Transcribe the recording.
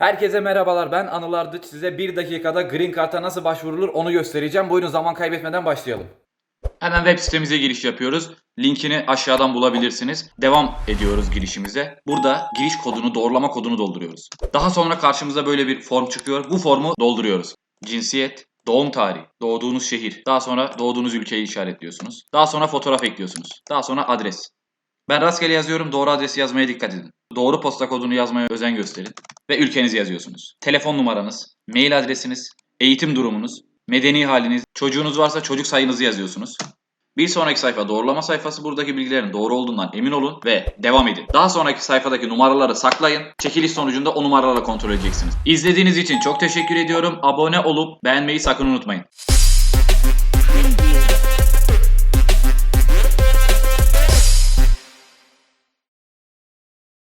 Herkese merhabalar ben Anıl Ardıç. Size bir dakikada Green Card'a nasıl başvurulur onu göstereceğim. Buyurun zaman kaybetmeden başlayalım. Hemen web sitemize giriş yapıyoruz. Linkini aşağıdan bulabilirsiniz. Devam ediyoruz girişimize. Burada giriş kodunu, doğrulama kodunu dolduruyoruz. Daha sonra karşımıza böyle bir form çıkıyor. Bu formu dolduruyoruz. Cinsiyet, doğum tarihi, doğduğunuz şehir. Daha sonra doğduğunuz ülkeyi işaretliyorsunuz. Daha sonra fotoğraf ekliyorsunuz. Daha sonra adres. Ben rastgele yazıyorum. Doğru adresi yazmaya dikkat edin. Doğru posta kodunu yazmaya özen gösterin. Ve ülkenizi yazıyorsunuz. Telefon numaranız, mail adresiniz, eğitim durumunuz, medeni haliniz, çocuğunuz varsa çocuk sayınızı yazıyorsunuz. Bir sonraki sayfa doğrulama sayfası buradaki bilgilerin doğru olduğundan emin olun ve devam edin. Daha sonraki sayfadaki numaraları saklayın. Çekiliş sonucunda o numaraları kontrol edeceksiniz. İzlediğiniz için çok teşekkür ediyorum. Abone olup beğenmeyi sakın unutmayın.